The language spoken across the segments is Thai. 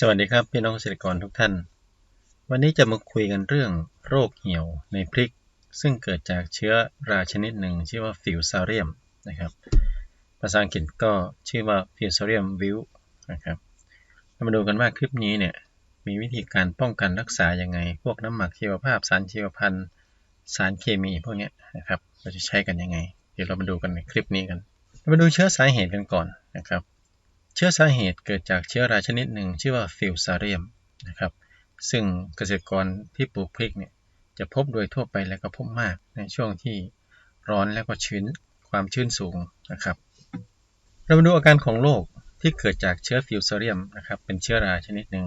สวัสดีครับพี่น้องเกษตรกรทุกท่าน วันนี้จะมาคุยกันเรื่องโรคเหี่ยวในพริก ซึ่งเกิดจากเชื้อราชนิดหนึ่งชื่อว่าฟิวซาเรียมนะครับ ภาษาอังกฤษก็ชื่อว่าฟิวซาเรียมวิวนะครับเรามาดูกันว่าคลิปนี้เนี่ยมีวิธีการป้องกันรักษาอยังไง พวกน้ำหมักชีวภาพสารชีวพันธุ์สารเคมีพวกนี้นะครับเราจะใช้กันยังไง เดี๋ยวเรามาดูกันในคลิปนี้กัน เรามาดูเชื้อสาเหตุกันก่อนนะครับ เชื้อสาเหตุเกิดจากเชื้อราชนิดหนึ่งชื่อว่าฟิลซาเรียมนะครับ ซึ่งเกษตรกรที่ปลูกพริกเนี่ยจะพบโดยทั่วไปและก็พบมากในช่วงที่ร้อนและก็ชื้นความชื้นสูงนะครับ เรามาดูอาการของโรคที่เกิดจากเชื้อฟิลซาเรียมนะครับเป็นเชื้อราชนิดหนึ่ง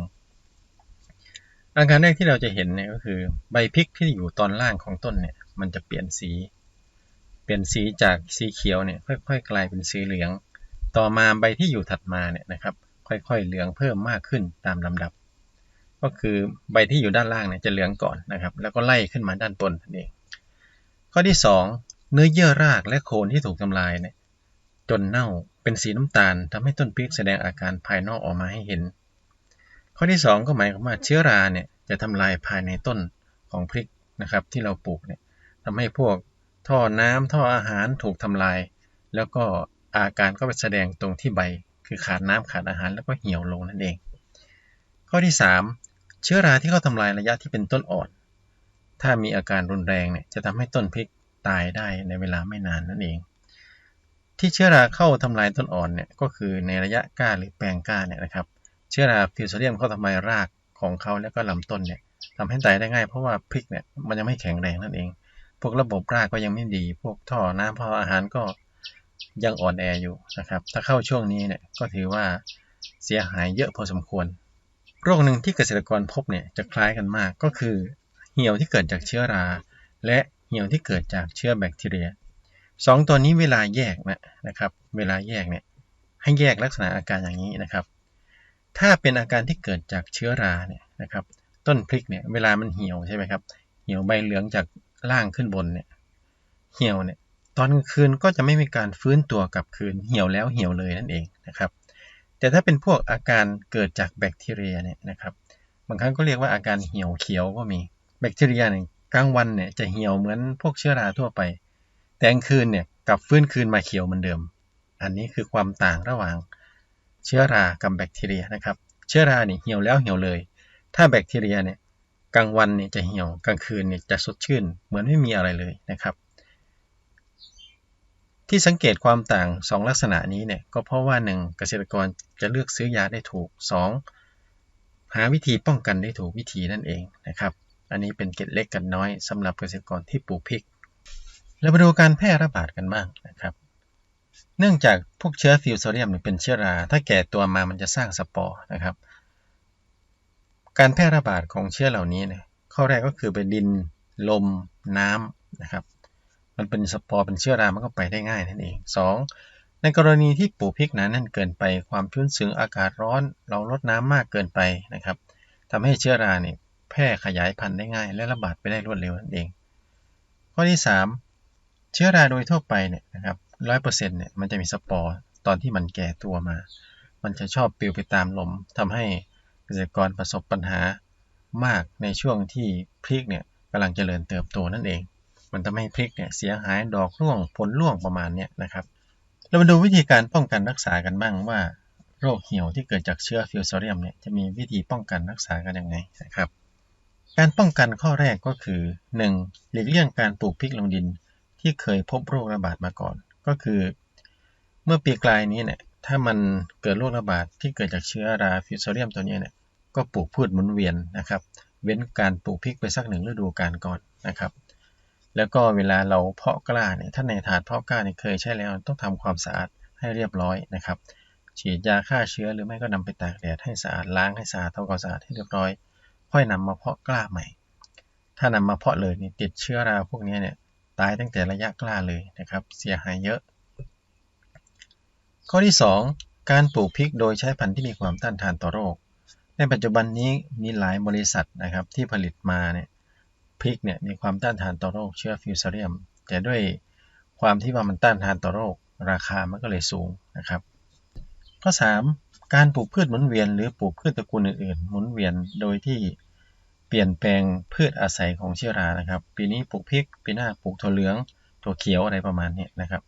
อาการแรกที่เราจะเห็นเนี่ยก็คือใบพริกที่อยู่ตอนล่างของต้นเนี่ยมันจะเปลี่ยนสี เปลี่ยนสีจากสีเขียวเนี่ยค่อยๆ กลายเป็นสีเหลือง ต่อมาใบที่อยู่ถัดมาเนี่ยนะครับ ค่อยๆเหลืองเพิ่มมากขึ้นตามลำดับ ก็คือใบที่อยู่ด้านล่างเนี่ยจะเหลืองก่อนนะครับ แล้วก็ไล่ขึ้นมาด้านบนนั่นเอง ข้อที่ 2 เนื้อเยื่อรากและโคนที่ถูกทำลายเนี่ยจนเน่าเป็นสีน้ำตาลทำให้ต้นพริกแสดงอาการภายนอกออกมาให้เห็น ข้อที่ 2 ก็หมายความว่าเชื้อราเนี่ยจะทำลายภายในต้นของพริกนะครับที่เราปลูกเนี่ยทำให้พวกท่อน้ำท่ออาหารถูกทำลาย แล้วก็ อาการก็ไปแสดงตรงที่ใบ คือขาดน้ำขาดอาหารแล้วก็เหี่ยวลงนั่นเอง ข้อที่ 3 เชื้อราที่เข้าทำลายระยะที่เป็นต้นอ่อน ถ้ามีอาการรุนแรงเนี่ยจะทำให้ต้นพริกตายได้ในเวลาไม่นานนั่นเอง ที่เชื้อราเข้าทำลายต้นอ่อนเนี่ยก็คือในระยะก้าหรือแปลงก้าเนี่ยนะครับ เชื้อราฟิวโซเดียมเข้าทำลายรากของเขาแล้วก็ลำต้นเนี่ยทำให้ตายได้ง่ายเพราะว่าพริกเนี่ยมันยังไม่แข็งแรงนั่นเอง พวกระบบรากก็ยังไม่ดี พวกท่อน้ำท่ออาหารก็ ยังอ่อนแออยู่นะครับ ถ้าเข้าช่วงนี้เนี่ยก็ถือว่าเสียหายเยอะพอสมควร โรคหนึ่งที่เกษตรกรพบเนี่ยจะคล้ายกันมากก็คือ เหี่ยวที่เกิดจากเชื้อรา และเหี่ยวที่เกิดจากเชื้อแบคทีเรียสองตัวนี้เวลาแยกนะนะครับ เวลาแยกเนี่ยให้แยกลักษณะอาการอย่างนี้นะครับ ถ้าเป็นอาการที่เกิดจากเชื้อราเนี่ยนะครับ ต้นพริกเนี่ยเวลามันเหี่ยวใช่ไหมครับ เหี่ยวใบเหลืองจากล่างขึ้นบนเนี่ย เหี่ยวเนี่ย ตอนกลางคืนก็จะไม่มีการฟื้นตัวกลับคืนเหี่ยวแล้วเหี่ยวเลยนั่นเองนะครับ แต่ถ้าเป็นพวกอาการเกิดจากแบคทีเรียเนี่ยนะครับบางครั้งก็เรียกว่าอาการเหี่ยวเขียวก็มีแบคทีเรียเนี่ยกลางวันเนี่ยจะเหี่ยวเหมือนพวกเชื้อราทั่วไป แต่กลางคืนเนี่ยกลับฟื้นคืนมาเขียวเหมือนเดิม อันนี้คือความต่างระหว่างเชื้อรากับแบคทีเรียนะครับ เชื้อราเนี่ยเหี่ยวแล้วเหี่ยวเลย ถ้าแบคทีเรียเนี่ยกลางวันเนี่ยจะเหี่ยวกลางคืนเนี่ยจะสดชื่น เหมือนไม่มีอะไรเลยนะครับ ที่สังเกตความต่าง 2 ลักษณะนี้เนี่ยก็เพราะว่า 1. เกษตรกรจะเลือกซื้อยาได้ถูก 2. หาวิธีป้องกันได้ถูกวิธีนั่นเองนะครับอันนี้เป็นเกร็ดเล็กกันน้อยสำหรับเกษตรกรที่ปลูกพริกเรามาดูการแพร่ระบาดกันบ้างนะครับ เนื่องจากพวกเชื้อฟิวโซเดียมเป็นเชื้อรา ถ้าแก่ตัวมามันจะสร้างสปอร์นะครับ การแพร่ระบาดของเชื้อเหล่านี้เนี่ยข้อแรกก็คือเป็นดิน ลม น้ำนะครับ มันเป็นสปอร์เป็นเชื้อรา มันก็ไปได้ง่ายนั่นเอง 2. ในกรณีที่ปลูกพริกหนาแน่นเกินไป ความชื้นสูงอากาศร้อน เราลดน้ำมากเกินไปนะครับทำให้เชื้อราเนี่ยแพร่ขยายพันธุ์ได้ง่าย และระบาดไปได้รวดเร็วนั่นเอง ข้อที่ 3 เชื้อราโดยทั่วไปเนี่ยนะครับร้อยเปอร์เซ็นต์เนี่ยมันจะมีสปอร์ตอนที่มันแก่ตัวมา มันจะชอบปลิวไปตามลมทำให้เกษตรกรประสบปัญหามากในช่วงที่พริกเนี่ยกำลังเจริญเติบโตนั่นเอง มันทำให้พริกเนี่ยเสียหายดอกร่วงผลร่วงประมาณเนี้ยนะครับ เรามาดูวิธีการป้องกันรักษากันบ้างว่า โรคเหี่ยวที่เกิดจากเชื้อฟิวซอเรียมเนี่ยจะมีวิธีป้องกันรักษากันยังไงนะครับ การป้องกันข้อแรกก็คือ 1. หลีกเลี่ยงการปลูกพริกลงดินที่เคยพบโรคระบาดมาก่อน ก็คือ เมื่อปีกลายนี้เนี่ยถ้ามันเกิดโรคระบาดที่เกิดจากเชื้อราฟิวซอเรียมตัวนี้เนี่ยก็ปลูกพืชหมุนเวียนนะครับ เว้นการปลูกพริกไปสักหนึ่งฤดูกาลก่อนนะครับ แล้วก็เวลาเราเพาะกล้าเนี่ยถ้าในถาดเพาะกล้าเนี่ยเคยใช้แล้วต้องทำความสะอาดให้เรียบร้อยนะครับ ฉีดยาฆ่าเชื้อหรือไม่ก็นำไปตากแดดให้สะอาดล้างให้สะอาดทำความสะอาดให้เรียบร้อย ค่อยนำมาเพาะกล้าใหม่ ถ้านำมาเพาะเลยนี่ติดเชื้อราพวกนี้เนี่ยตายตั้งแต่ระยะกล้าเลยนะครับ เสียหายเยอะ ข้อที่ 2 การปลูกพริกโดยใช้พันธุ์ที่มีความต้านทานต่อโรค ในปัจจุบันนี้มีหลายบริษัทนะครับที่ผลิตมาเนี่ย พริกเนี่ยมีความต้านทานต่อโรคเชื้อฟิวซาเรียม แต่ด้วยความที่ว่ามันต้านทานต่อโรค ราคามันก็เลยสูงนะครับ ข้อ 3 การปลูกพืชหมุนเวียนหรือปลูกพืชตระกูลอื่นๆ หมุนเวียนโดยที่เปลี่ยนแปลงพืชอาศัยของเชื้อรานะครับ ปีนี้ปลูกพริก ปีหน้าปลูกถั่วเหลืองถั่วเขียวอะไรประมาณนี้นะครับ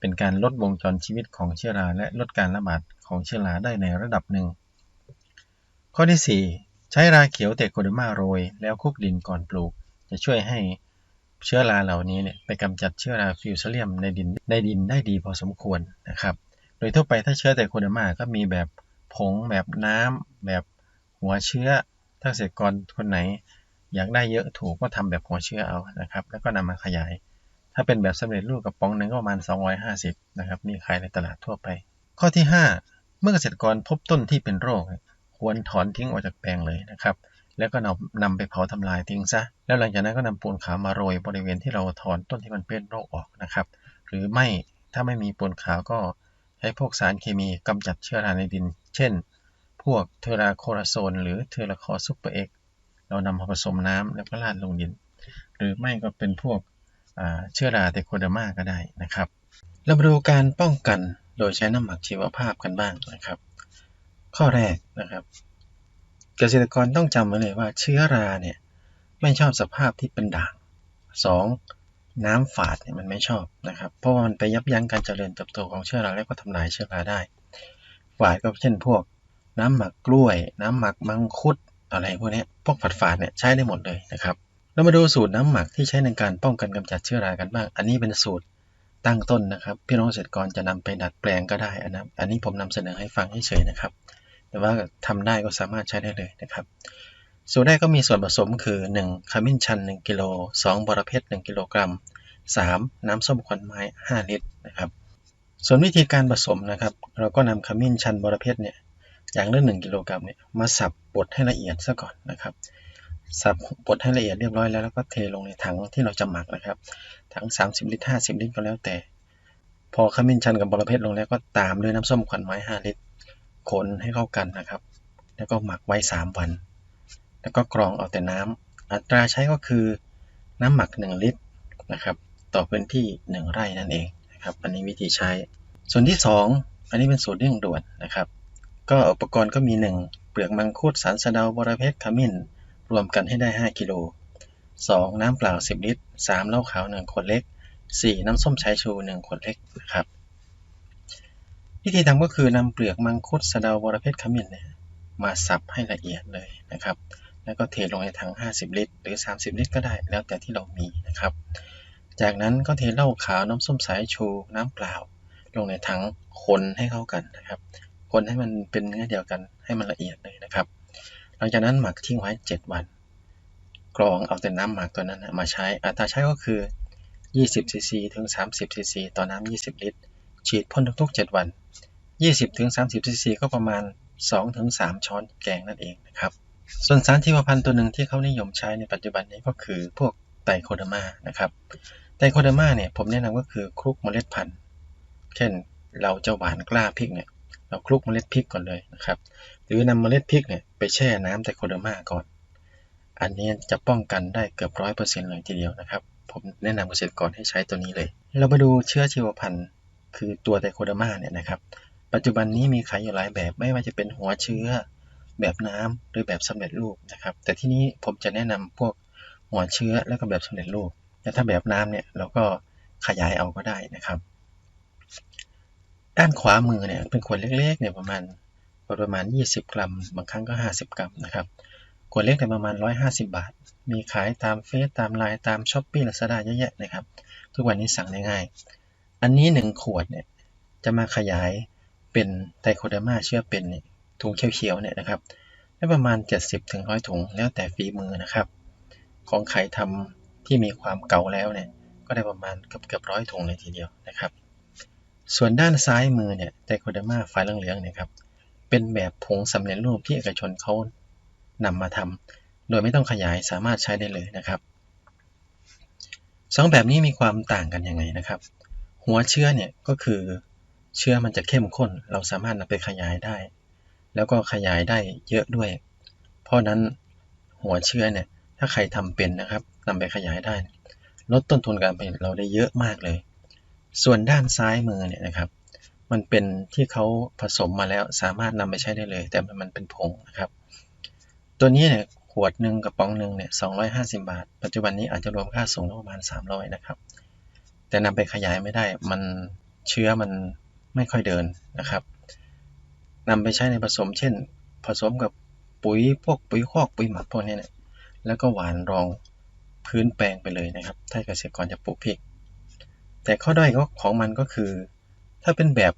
เป็นการลดวงจรชีวิตของเชื้อรา และลดการระบาดของเชื้อราได้ในระดับหนึ่ง ข้อที่ 4 ใช้ราเขียวเตโคเดมาโรย แล้วคุกดินก่อนปลูก จะช่วยให้เชื้อราเหล่านี้เนี่ยไปกำจัดเชื้อราฟิวซาเลียมในดินในดินได้ดีพอสมควรนะครับ โดยทั่วไปถ้าเชื้อเตโคเดมาก็มีแบบผงแบบน้ำแบบหัวเชื้อ ถ้าเกษตรกรคนไหน อยากได้เยอะถูกก็ทำแบบหัวเชื้อเอานะครับ แล้วก็นำมาขยาย ถ้าเป็นแบบสำเร็จรูปกระป๋องหนึ่งก็ประมาณ 250นะครับมีขายในตลาดทั่วไป ข้อที่ 5 เมื่อเกษตรกรพบต้นที่เป็นโรค ควรถอนทิ้งออกจากแปลงเลยนะครับ แล้วก็นำนำไปเผาทำลายทิ้งซะ แล้วหลังจากนั้นก็นำปูนขาวมาโรยบริเวณที่เราถอนต้นที่มันเป็นโรคออกนะครับ หรือไม่ถ้าไม่มีปูนขาวก็ใช้พวกสารเคมีกำจัดเชื้อราในดิน เช่น พวกเทราโคราโซน หรือเทราคอซูเปอร์เอ็กเรานำมาผสมน้ำแล้วก็ราดลงดิน หรือไม่ก็เป็นพวกเชื้อราเตโคเดอร์มาก็ได้นะครับเรามาดูการป้องกันโดยใช้น้ำหมักชีวภาพกันบ้างนะครับ ข้อแรกนะครับ เกษตรกรต้องจำไว้เลยว่าเชื้อราเนี่ยไม่ชอบสภาพที่เป็นด่าง 2. น้ำฝาดเนี่ยมันไม่ชอบนะครับ เพราะว่ามันไปยับยั้งการเจริญเติบโตของเชื้อราและก็ทำลายเชื้อราได้ ฝาดก็เช่นพวก น้ำหมักกล้วย น้ำหมักมังคุดอะไรพวกนี้พวกฝาดฝาดเนี่ยใช้ได้หมดเลยนะครับ เรามาดูสูตรน้ำหมักที่ใช้ในการป้องกันกำจัดเชื้อรากันบ้าง อันนี้เป็นสูตรตั้งต้นนะครับ พี่น้องเกษตรกรจะนำไปดัดแปลงก็ได้อันนะอันนี้ผมนำเสนอให้ฟังเฉยๆนะครับ แต่ว่าทำได้ก็สามารถใช้ได้เลยนะครับ สูตรแรกก็มีส่วนผสมคือ 1. ขมิ้นชัน 1กิโล 2. บรเพชร1กิโลกรัม 3. น้ำส้มควันไม้ 5 ลิตรนะครับ ส่วนวิธีการผสมนะครับ เราก็นำขมิ้นชันบรเพชรเนี่ยอย่างละ1กิโลกรัมเนี่ยมาสับบดให้ละเอียดซะก่อนนะครับสับบดให้ละเอียดเรียบร้อยแล้วแล้วก็เทลงในถังที่เราจะหมักนะครับถัง 30 ลิตร 50 ลิตรก็แล้วแต่ พอขมิ้นชันกับบรเพชรลงแล้วก็ตามด้วยน้ำส้มควันไม้ 5 ลิตร คนให้เข้ากันนะครับ แล้วก็หมักไว้ 3 วัน แล้วก็กรองเอาแต่น้ำอัตราใช้ก็คือน้ำหมัก 1 ลิตรนะครับ ต่อพื้นที่ 1 ไร่นั่นเองนะครับ อันนี้วิธีใช้ ส่วนที่ 2 อันนี้เป็นสูตรเร่งด่วนนะครับ ก็อุปกรณ์ก็มี 1 เปลือกมังคุดสารสะเดาบรเพชรขมิ้น รวมกันให้ได้ 5 กิโล 2. น้ำเปล่า 10 ลิตร 3. เหล้าขาว 1 ขวดเล็ก 4. น้ำส้มสายชู 1 ขวดเล็กนะครับ วิธีทำก็คือนำเปลือกมังคุดสะเดาบรเพชรขมิ้นเนี่ยมาสับให้ละเอียดเลยนะครับ แล้วก็เทลงในถัง 50 ลิตร หรือ 30 ลิตรก็ได้แล้วแต่ที่เรามีนะครับ จากนั้นก็เทเหล้าขาวน้ำส้มสายชูน้ำเปล่า ลงในถังคนให้เข้ากันนะครับ คนให้มันเป็นเนื้อเดียวกันให้มันละเอียดเลยนะครับ หลังจากนั้นหมักทิ้งไว้ 7 วัน กรองเอาแต่น้ำหมักตัวนั้นมาใช้อัตราใช้ก็คือ 20 ซีซีถึง 30 ซีซีต่อน้ำ 20 ลิตร ฉีดพ่นทุกๆ 7 วัน 20ถึง30 ซีซีก็ประมาณ2ถึง3ช้อนแกงนั่นเองนะครับ ส่วนสารชีวพันธุ์ตัวหนึ่งที่เขานิยมใช้ในปัจจุบันนี้ก็คือพวกไตโคเดอร์มานะครับ ไตโคเดอร์มาเนี่ยผมแนะนำก็คือคลุกเมล็ดพันธุ์ เช่นเราจะหวานกล้าพริกเนี่ยเราคลุกเมล็ดพริกก่อนเลยนะครับ หรือนำเมล็ดพริกเนี่ยไปแช่น้ำไตโคเดอร์มาก่อน อันนี้จะป้องกันได้เกือบร้อยเปอร์เซ็นต์เลยทีเดียวนะครับ ผมแนะนำเกษตรกรให้ใช้ตัวนี้เลย เรามาดูเชื้อชีวพันธุ์ คือตัวไตโคเดอร์มาเนี่ยนะครับ ปัจจุบันนี้มีขายอยู่หลายแบบไม่ว่าจะเป็นหัวเชื้อแบบน้ำหรือแบบสำเร็จรูปนะครับ แต่ที่นี้ผมจะแนะนำพวกหัวเชื้อแล้วก็แบบสำเร็จรูปแต่ถ้าแบบน้ำเนี่ยเราก็ขยายเอาก็ได้นะครับ ด้านขวามือเนี่ยเป็นขวดเล็กๆเนี่ยประมาณประมาณ 20 กรัม บางครั้งก็ 50 กรัมนะครับขวดเล็กเนี่ยประมาณ 150 บาท มีขายตามเฟซตามไลน์ตามช้อปปี้ลาซาด้าเยอะแยะนะครับ ทุกวันนี้สั่งได้ง่าย อันนี้1ขวดเนี่ยจะมาขยายเป็นไตโคเดอร์มาเชื้อเป็นถุงเขียวๆเนี่ยนะครับได้ประมาณ 70ถึง100 ถุงแล้วแต่ฝีมือนะครับ ของใครทำที่มีความเก่าแล้วเนี่ยก็ได้ประมาณเกือบเกือบร้อยถุงเลยทีเดียวนะครับ ส่วนด้านซ้ายมือเนี่ยไตโคเดอร์มาฝาเหลืองๆเนี่ยครับเป็นแบบผงสำเร็จรูปที่เอกชนเขานำมาทำโดยไม่ต้องขยายสามารถใช้ได้เลยนะครับสองแบบนี้มีความต่างกันยังไงนะครับ หัวเชื้อเนี่ยก็คือเชื้อมันจะเข้มข้น เราสามารถนำไปขยายได้ แล้วก็ขยายได้เยอะด้วย เพราะนั้นหัวเชื้อเนี่ยถ้าใครทำเป็นนะครับนำไปขยายได้ ลดต้นทุนการผลิตเราได้เยอะมากเลย ส่วนด้านซ้ายมือเนี่ยนะครับ มันเป็นที่เขาผสมมาแล้วสามารถนำไปใช้ได้เลย แต่มันเป็นผงนะครับ ตัวนี้เนี่ยขวดหนึ่งกระป๋องหนึ่งเนี่ย250 บาท ปัจจุบันนี้อาจจะรวมค่าส่งประมาณ 300 นะครับ แต่นำไปขยายไม่ได้ มันเชื้อมันไม่ค่อยเดินนะครับนำไปใช้ในผสม เช่น ผสมกับปุ๋ยพวกปุ๋ยคอกปุ๋ยหมักพวกนี้เนี่ยแล้วก็หวานรองพื้นแปลงไปเลยนะครับ ถ้าเกษตรกรจะปลูกพริก แต่ข้อด้อยของมันก็คือ ถ้าเป็นแบบ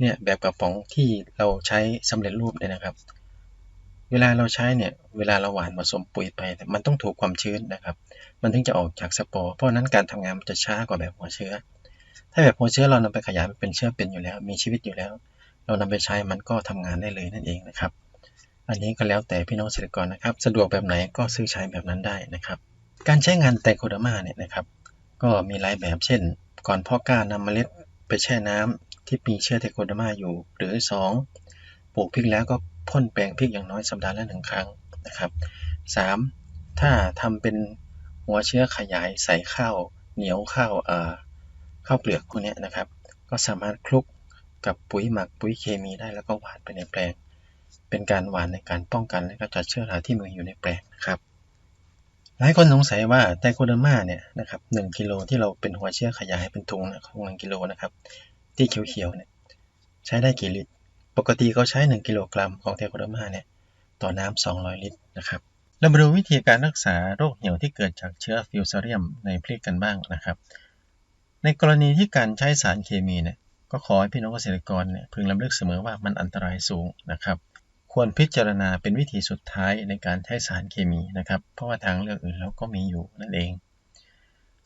เนี่ยแบบกระป๋องที่เราใช้สำเร็จรูปเนี่ยนะครับ เวลาเราใช้เนี่ยเวลาเราหวานผสมปุ๋ยไป มันต้องถูกความชื้นนะครับ มันถึงจะออกจากสปอร์เพราะนั้นการทำงานมันจะช้ากว่าแบบหัวเชื้อ ถ้าแบบหัวเชื้อเรานำไปขยายเป็นเชื้อเป็นอยู่แล้ว มีชีวิตอยู่แล้ว เรานำไปใช้มันก็ทำงานได้เลยนั่นเองนะครับ อันนี้ก็แล้วแต่พี่น้องเกษตรกรนะครับ สะดวกแบบไหนก็ซื้อใช้แบบนั้นได้นะครับ การใช้งานไตโคดามาเนี่ยนะครับ ก็มีหลายแบบเช่น ก่อนพ่อก้านำเมล็ดไปแช่น้ำที่มีเชื้อไตโคดามาอยู่ หรือ 2 ปลูกพริกแล้วก็ พ่นแปลงพริกอย่างน้อยสัปดาห์ละหนึ่งครั้งนะครับ 3. ถ้าทำเป็นหัวเชื้อขยายใส่ข้าวเหนียวข้าวเอ่อข้าวเปลือกพวกนี้นะครับ ก็สามารถคลุกกับปุ๋ยหมักปุ๋ยเคมีได้แล้วก็หวานไปในแปลง เป็นการหวานในการป้องกันและก็จัดเชื้อราที่มีออยู่ในแปลงนะครับหลายคนสงสัยว่าไตโคเดอร์มาเนี่ยนะครับหกิโลที่เราเป็นหัวเชื้อขยายเป็นถุงนะถุงหนึ่งกิโลนะครับที่เขียวๆเนี่ยใช้ได้กี่ลิตร ปกติเขาใช้ 1 กิโลกรัมของไตโคเดอร์มาเนี่ยต่อน้ำ200 ลิตรนะครับเรามาดูวิธีการรักษาโรคเหี่ยวที่เกิดจากเชื้อฟิวซาเรียมในพริกกันบ้างนะครับ ในกรณีที่การใช้สารเคมีเนี่ยก็ขอให้พี่น้องเกษตรกรเนี่ยพึงลำลึกเสมอว่ามันอันตรายสูงนะครับ ควรพิจารณาเป็นวิธีสุดท้ายในการใช้สารเคมีนะครับ เพราะว่าทางเลือกอื่นเราก็มีอยู่นั่นเอง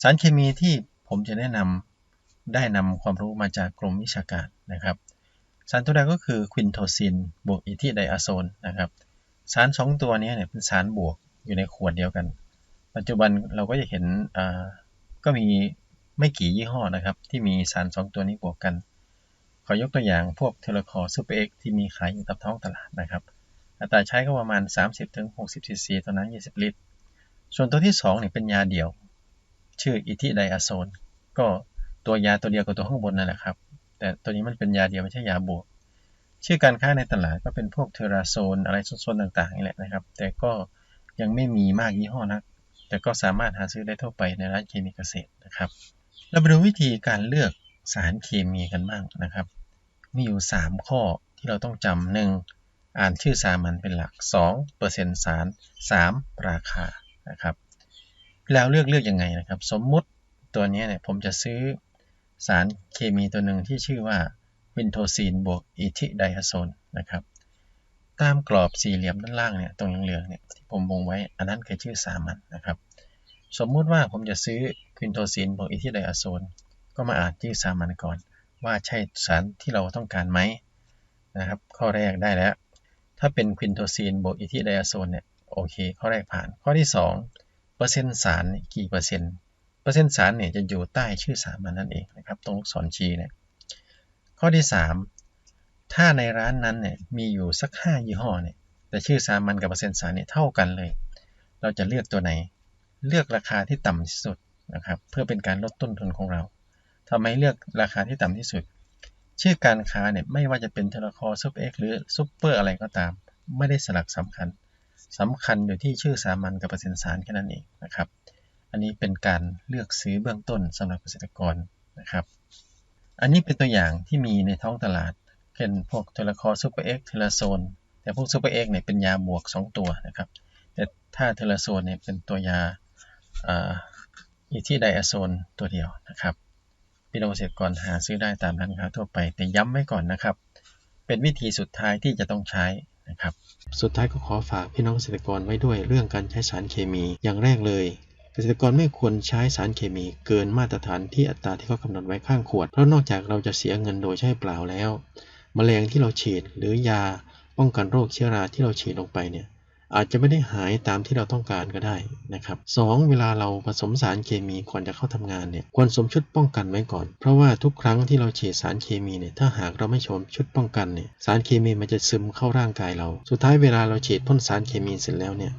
สารเคมีที่ผมจะแนะนำได้นำความรู้มาจากกรมวิชาการนะครับ สารตัวแรกก็คือควินโทซินบวกอิทิไดอะโซนนะครับสาร 2 ตัวนี้เนี่ยเป็นสารบวกอยู่ในขวดเดียวกัน ปัจจุบันเราก็จะเห็นก็มีไม่กี่ยี่ห้อนะครับ ที่มีสาร 2 ตัวนี้บวกกัน ขอยกตัวอย่างพวกเทเลคอร์ซูเปอร์เอ็กที่มีขายอยู่ตามท้องตลาดนะครับ อัตราใช้ก็ประมาณ 30-60ซีซีต่อน้ำ20 ลิตร ส่วนตัวที่2เนี่ยเป็นยาเดี่ยว ชื่ออิทิไดอะโซนก็ตัวยาตัวเดียวกับตัวข้างบนนั่นแหละครับ แต่ตัวนี้มันเป็นยาเดียวไม่ใช่ยาบวก ชื่อการค้าในตลาดก็เป็นพวกเทราโซนอะไรโซนต่างๆนี่แหละนะครับ แต่ก็ยังไม่มีมากยี่ห้อนัก แต่ก็สามารถหาซื้อได้ทั่วไปในร้านเคมีเกษตรนะครับ เราไปดูวิธีการเลือกสารเคมีกันบ้างนะครับ มีอยู่ 3 ข้อที่เราต้องจำหนึ่งอ่านชื่อสามัญเป็นหลัก 2. เปอร์เซ็นต์สาร 3. ราคานะครับ แล้วเลือกเลือกยังไงนะครับ สมมุติตัวนี้เนี่ยผมจะซื้อ สารเคมีตัวหนึ่งที่ชื่อว่าวินโทซีนบวกอีทิไดอะโซนนะครับ ตามกรอบสี่เหลี่ยมด้านล่างเนี่ยตรงเหลืองๆเนี่ยที่ผมวงไว้อันนั้นคือชื่อสามัญนะครับ สมมุติว่าผมจะซื้อควินโทซีนบวกอีทิไดอะโซนก็มาอ่านที่อสามัญก่อน ว่าใช่สารที่เราต้องการไหมนะครับ ข้อแรกได้แล้ว ถ้าเป็นควินโทซีนบวกอิทิไดอะโซนเนี่ยโอเค ข้อแรกผ่านข้อที่ 2 เปอร์เซ็นต์สารกี่เปอร์เซ็นต์ เปอร์เซ็นต์สารเนี่ยจะอยู่ใต้ชื่อสามัญนั่นเองนะครับ ตรงลูกศรชี้เนี่ยข้อที่ 3 ถ้าในร้านนั้นเนี่ยมีอยู่สัก 5 ยี่ห้อเนี่ยแต่ชื่อสามัญกับเปอร์เซ็นต์สารเนี่ยเท่ากันเลย เราจะเลือกตัวไหน เลือกราคาที่ต่ำที่สุดนะครับ เพื่อเป็นการลดต้นทุนของเราทำไมเลือกราคาที่ต่ำที่สุด ชื่อการค้าเนี่ยไม่ว่าจะเป็นทเลคอซุปเอ็กหรือซุปเปอร์อะไรก็ตาม ไม่ได้สลักสำคัญสำคัญอยู่ที่ชื่อสามัญกับเปอร์เซ็นต์สารแค่นั้นเองนะครับ อันนี้เป็นการเลือกซื้อเบื้องต้นสำหรับเกษตรกรนะครับ อันนี้เป็นตัวอย่างที่มีในท้องตลาดเช่นพวกเทเลคอซุปเปอร์เอ็กเทเลโซนแต่พวกซุปเปอร์เอ็กเนี่ยเป็นยาบวก 2 ตัวนะครับ แต่ถ้าเทเลโซนเนี่ยเป็นตัวยาอีที่ไดอะโซนตัวเดียวนะครับพี่น้องเกษตรกรหาซื้อได้ตามร้านค้าทั่วไป แต่ย้ำไว้ก่อนนะครับ เป็นวิธีสุดท้ายที่จะต้องใช้นะครับ สุดท้ายก็ขอฝากพี่น้องเกษตรกรไว้ด้วยเรื่องการใช้สารเคมี อย่างแรกเลย เกษตรกรไม่ควรใช้สารเคมีเกินมาตรฐานที่อัตราที่เขากำหนดไว้ข้างขวด เพราะนอกจากเราจะเสียเงินโดยใช้เปล่าแล้วมแมลงที่เราฉีดหรือยาป้องกันโรคเชื้อราที่เราฉีดลงไปเนี่ยอาจจะไม่ได้หายตามที่เราต้องการก็ได้นะครับสเวลาเราผสมสารเคมีก่อนจะเข้าทำงานเนี่ยควรสวมชุดป้องกันไว้ก่อน เพราะว่าทุกครั้งที่เราฉีดสารเคมีเนี่ยถ้าหากเราไม่สวมชุดป้องกันเนี่ยสารเคมีมันจะซึมเข้าร่างกายเรา สุดท้ายเวลาเราฉีดพ่นสารเคมีเสร็จแล้วเนี่ย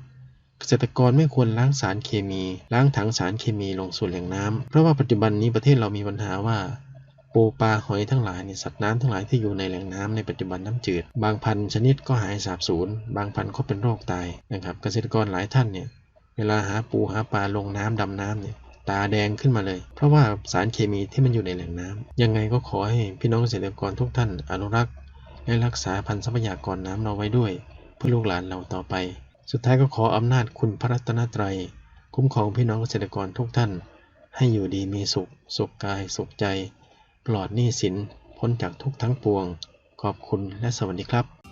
ษตรกรไม่ควรล้างสารเคมี ล้างถังสารเคมีลงสู่แหล่งน้ำเพราะว่าปัจจุบันนี้ประเทศเรามีปัญหาว่าปูปลาหอยทั้งหลายเนี่ยสัตว์น้ำทั้งหลายที่อยู่ในแหล่งน้ำในปัจจุบันน้ำจืด บางพันชนิดก็หายสาบสูญบางพันก็เป็นโรคตายนะครับเกษตรกรหลายท่านเนี่ยเวลาหาปูหาปลาลงน้ำดำน้ำเนี่ยตาแดงขึ้นมาเลย เพราะว่าสารเคมีที่มันอยู่ในแหล่งน้ำยังไงก็ขอให้พี่น้องเกษตรกรทุกท่านอนุรักษ์ และรักษาพันธุ์ทรัพยากรน้ำเราไว้ด้วย เพื่อลูกหลานเราต่อไป สุดท้ายก็ขออำนาจคุณพระรัตนตรัย คุ้มครองพี่น้องเกษตรกรทุกท่าน ให้อยู่ดีมีสุข สุขกาย สุขใจ ปลอดหนี้สิน พ้นจากทุกทั้งปวง ขอบคุณและสวัสดีครับ